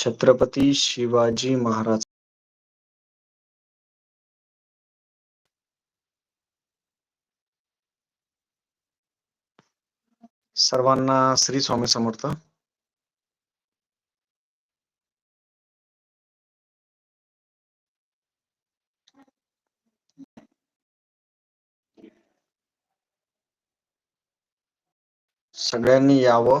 छत्रपती शिवाजी महाराज. सर्वांना श्री स्वामी समर्थ. सगळ्यांनी यावं.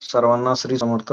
सर्वांना श्री समर्थ.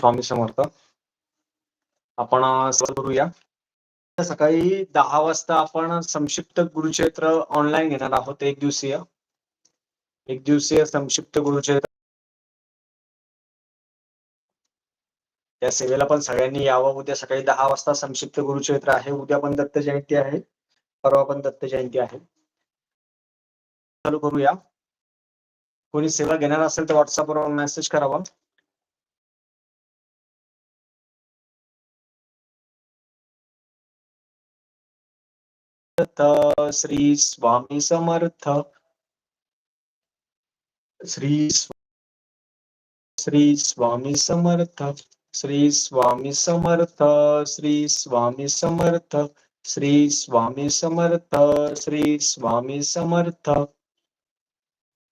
स्वामी समर्थ. आपण करूया. सकाळी दहा वाजता आपण संक्षिप्त गुरुक्षेत्र ऑनलाईन घेणार आहोत एक दिवसीय. एक दिवसीय संक्षिप्त गुरुक्षेत्र. त्या सेवेला पण सगळ्यांनी यावं. उद्या सकाळी दहा वाजता संक्षिप्त गुरुक्षेत्र आहे. उद्या पण दत्त जयंती आहे. परवा पण दत्त जयंती आहे. चालू करूया. कोणी सेवा घेणार असेल तर व्हॉट्सअपवर मेसेज करावा. श्री स्वामी समर्थ. श्री श्री स्वामी समर्थ. श्री स्वामी समर्थ श्री स्वामी समर्थ. श्री स्वामी समर्थ श्री स्वामी समर्थ.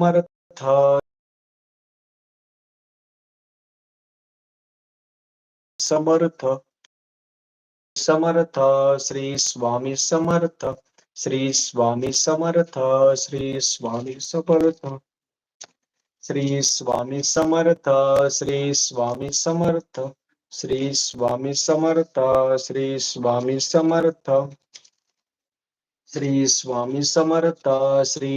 समर्थ समर्थ समर्थ श्री स्वामी समर्थ श्री स्वामी समर्थ श्री स्वामी समर्थ श्री स्वामी समर्थ श्री स्वामी समर्थ श्री स्वामी समर्थ श्री स्वामी समर्थ श्री स्वामी समर्थ श्री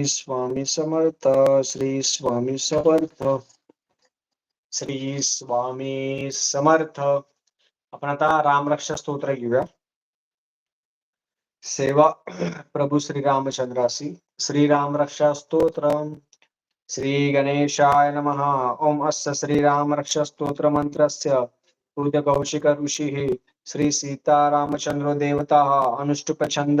स्वामी समर्थ, श्री स्वामी समर्थ। श्री स्वामी समर्थ। आपण आता रामरक्षा स्तोत्र घेऊया. सेवा प्रभू श्री रामचंद्रासी, श्री राम रक्षा स्तोत्र श्री गणेशाय नमः। ओम अस्य श्री राम रक्षा स्तोत्र मंत्रस्य। पूज्य कौशिक ऋषि, श्री सीता रामचंद्र देवता, अनुष्टुप छंद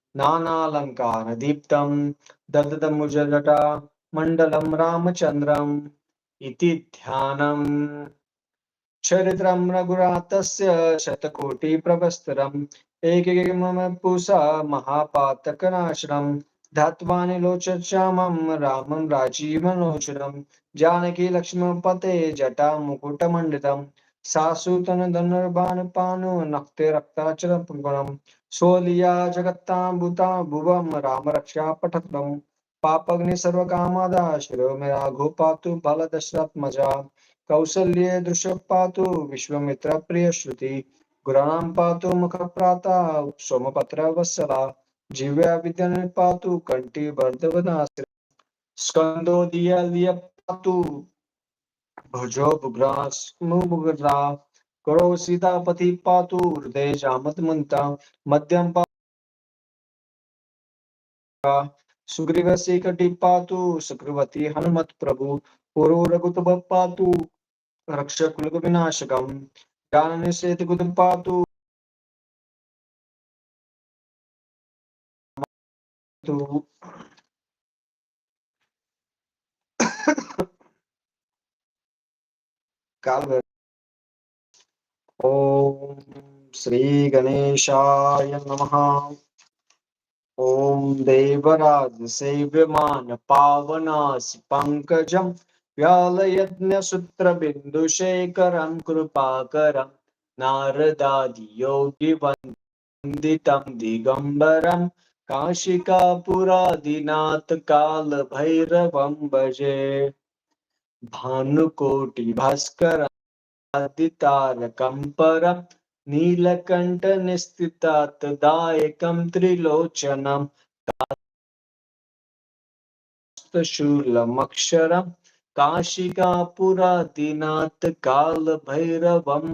नानालङ्कारदीप्तं ददमुजलटा मण्डलं रामचन्द्रम् इति ध्यानम्। चरित्रं रघुरातस्य शतकोटिप्रभस्तरम् एकैकमपुसा महापातकनाशनम् धात्वा निलोचश्यामं रामं राजीवलोचनं जानकीलक्ष्मपते जटामुकुटमण्डितं सासुतनधनुर्बाणपानो नक्ते रक्ताचलपुगुणम् सोलिया जगत्ताम्बुता भुवं राम रक्षा पठतम् पापग्नि सर्वकामादा शिरो मे राघो पातु बलदशरथमजा। कौसल्ये दृश्य पातु विश्वमित्र प्रिय श्रुति गुराणां पातु मुखप्राता सोमपत्र वत्सला जिव्या विद्याने पातु कंठी वर्धवनाश्र स्कंदो दिया दिया पातु भुजो बुग्रा करो सीधा पति पातु हृदय जामत मुंता, मध्यम पा सुग्रीव से कटी पातु, सुग्रवती हनुमत प्रभु पुरो रघुत पातु रक्ष कुलग विनाशकम, ज्ञान निषेध गुद पातु। काल भैरव ओम श्री गणेशाय नमः। ओम देवराज सेव्यमान पावनास पंकजम व्यालयज्ञसूत्रबिन्दुशेखरं कृपाकरं नारदादियोगिवन्दितं दिगम्बरं అతితారకం పరం నీలకంఠ నిస్థితాత్దాయకం త్రిలోచనం శూలమక్షరం కాశికాపురాదినాథ్ కాళభైరవం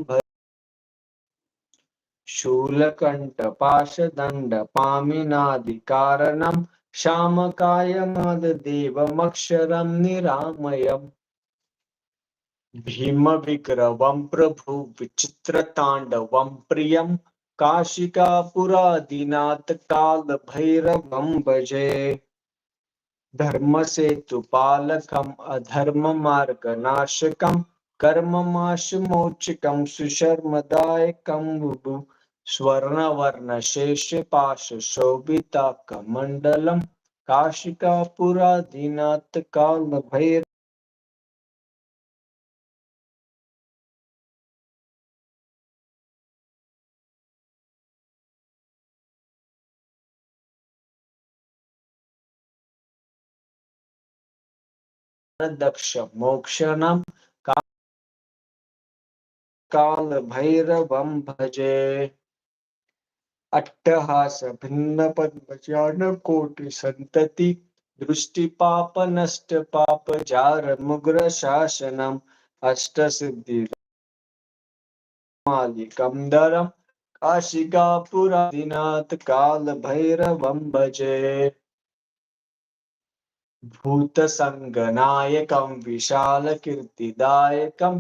శూలకంఠ పాశదండ పామినాది కారణం శ్యామకాయమాద దేవమక్షరం నిరామయం. प्रभु विचित्रताण्डवं प्रियं काशिकापुरादिनाथ कालभैरवं भजे। धर्मसेतुपालकम् अधर्ममार्गनाशकं कर्ममाशमोचकं सुशर्मदायकं स्वर्णवर्णशेषपाशशोभिताकमण्डलं काशिकापुरादिनाथ दक्ष मोक्षणं कालभैरवं भजे। अट्टहास भिन्नपद्मजानकोटिसन्तति दृष्टिपापनष्टपापजारमुग्रशासनम् अष्टसिद्धिमालिकं दरं काल कालभैरवं भजे। भूतसङ्गनायकं विशालकीर्तिदायकं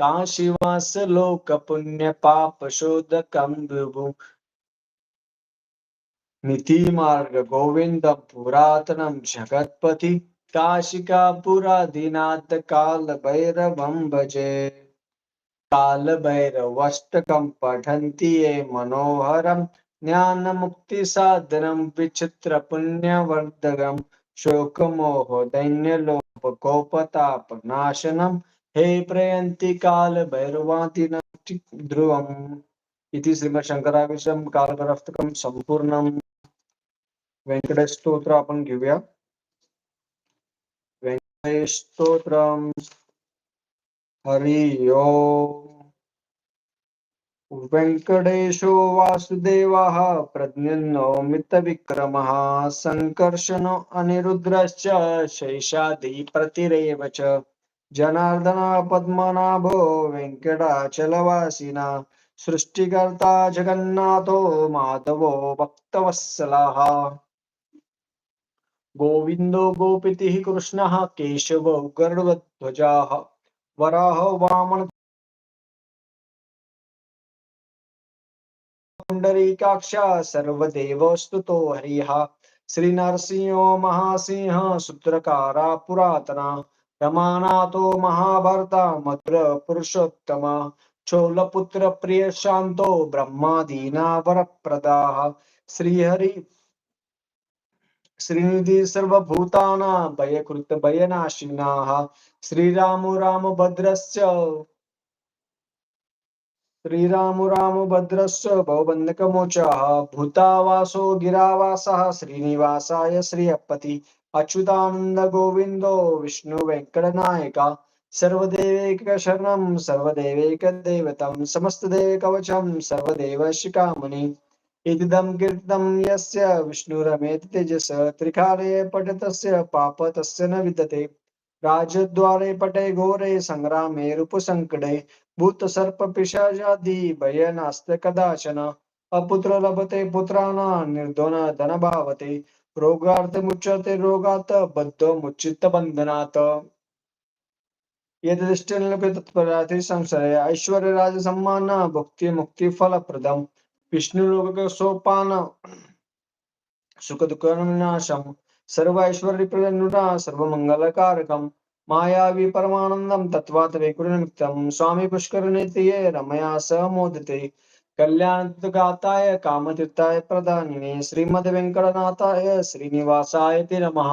काशीवासलोकपुण्यपापशोधकं विभु नितिमार्गगोविन्दं पुरातनं जगत्पति काशिकापुरादिनाथ कालभैरवं भजे। कालभैरवष्टकं पठन्ति ये मनोहरं ज्ञानमुक्तिसाधनं विचित्रपुण्यवर्धकम् शोकमोह दैन्यलोप कोपतापनाशनं हे प्रयन्ति कालभैरवादिनं ध्रुवम् इति श्रीमच्छंकराविषयं कालभैरवस्तकं संपूर्णं व्यंकटेश आपण घेऊया व्यंकटेश स्तोत्रम हरि ओम वेङ्कटेशो वासुदेवः प्रज्ञन्नो मितविक्रमः सङ्कर्षणो अनिरुद्रश्च शैषादिप्रतिरेव च। जनार्दन पद्मनाभो वेङ्कटाचलवासिना सृष्टिकर्ता जगन्नाथो माधवो भक्तवत्सलः। गोविन्दो गोपितिः कृष्णः केशवो गर्वध्वजाः वराह वामन पुण्डरीकाक्ष सर्वदेवस्तुतो हरिः। श्रीनरसिंहो महासिंह सूत्रकारा पुरातना। रमानाथो महाभर्ता मधुर पुरुषोत्तम। चोलपुत्र प्रिय शान्तो ब्रह्मादीना वरप्रदाः। श्रीहरि, श्रीनिधि भयनाशिनाः। श्रीरामो रामभद्रस्य श्रीराम राम भद्रस्य भवबन्धकमोचः भूतावासो गिरावासः श्रीनिवासाय श्रियपति अच्युतानन्दगोविन्दो गोविन्दो सर्वदेवैकशरणं सर्वदेवैकदेवतं समस्तदेवकवचं सर्वदेवशिखामणि इदं कीर्तनं यस्य विष्णुरमेति तेजस त्रिकाले पठतस्य पाप तस्य न विद्यते राजद्वारे पटे घोरे सङ्ग्रामे रूपसङ्कटे भूत सर्प पिशाचादी भय नास्ते कदाचन। अपुत्र लभते पुत्राना निर्धन धन भावते। रोगार्थ मुच्यते रोगात, बद्ध मुच्चित बंधनात तत्पराति संशय। ऐश्वर्य राज सम्मान, भक्ति मुक्ति फल प्रदम विष्णु लोक सोपान, सुख दुख विनाशम। सर्व ऐश्वर्य प्रदनुरा सर्व मंगल कारकम मायावी परमानंदम तत्वात वैकुण्यमित्तम स्वामी पुष्कर ते रमया स मोदते कल्याण गाताय कामतीर्थाय प्रदानिने श्रीमद व्यंकटनाथाय श्रीनिवासाय ते नमः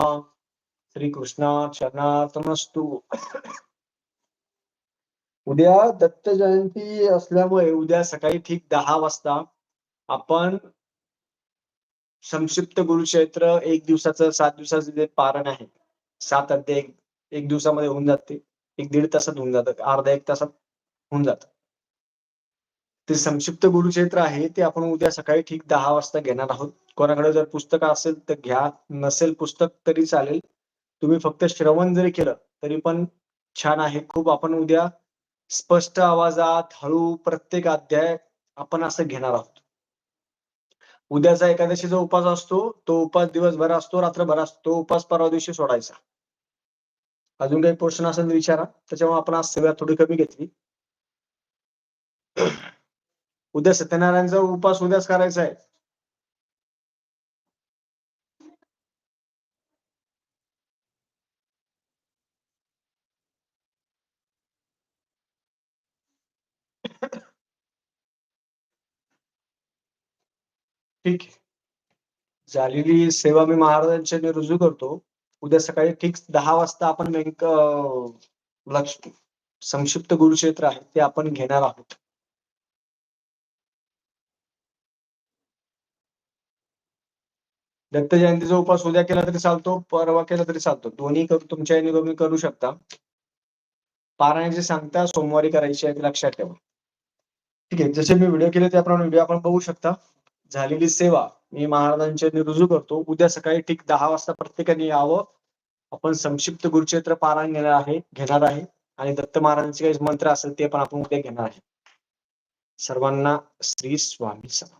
श्रीकृष्णा चरणार्पणस्तु उद्या दत्त जयंती असल्यामुळे उद्या सकाळी ठीक दहा वाजता आपण संक्षिप्त गुरुक्षेत्र एक दिवसाचं सात दिवसाचं जे पारण आहे सात अध्याय एक- दिवसामध्ये होऊन जाते. एक दीड तासात होऊन जातं. अर्धा एक तासात होऊन जात. ते संक्षिप्त गुरुक्षेत्र आहे ते आपण उद्या सकाळी ठीक दहा वाजता घेणार आहोत. कोणाकडे जर पुस्तक असेल तर घ्या. नसेल पुस्तक तरी चालेल. तुम्ही फक्त श्रवण जरी केलं तरी पण छान आहे. खूप आपण उद्या स्पष्ट आवाजात हळू प्रत्येक अध्याय आपण असं घेणार आहोत. उद्याचा एकादशीचा उपास असतो. तो उपास दिवसभर असतो. रात्रभर असतो. तो उपास परवा दिवशी सोडायचा. अजून काही प्रश्न असेल तर विचारा. त्याच्यामुळे आपण आज सेवा थोडी कमी घेतली. उद्या सत्यनारायणचा उपास उद्याच करायचा आहे. ठीक आहे. झालेली सेवा मी महाराजांच्या रुजू करतो. उद्या सकाळी ठीक दहा वाजता आपण एक लक्ष संक्षिप्त गुरुक्षेत्र आहे ते आपण घेणार आहोत. दत्त जयंतीचा उपास उद्या केला तरी चालतो परवा केला तरी चालतो. दोन्ही करू तुमच्या याने तुम्ही करू शकता. पारायणाची सांगता सोमवारी करायची आहे लक्षात ठेवा. ठीक आहे जसे मी व्हिडिओ केले त्याप्रमाणे व्हिडिओ आपण बघू शकता. झालेली सेवा मी महाराजांच्या रुजू करतो. उद्या सकाळी ठीक दहा वाजता प्रत्येकाने यावं. आपण संक्षिप्त गुरुक्षेत्र पारायण घेणार आहे घेणार आहे. आणि दत्त महाराजांचे काही मंत्र असेल ते पण आपण उद्या घेणार आहे. सर्वांना श्री स्वामी समा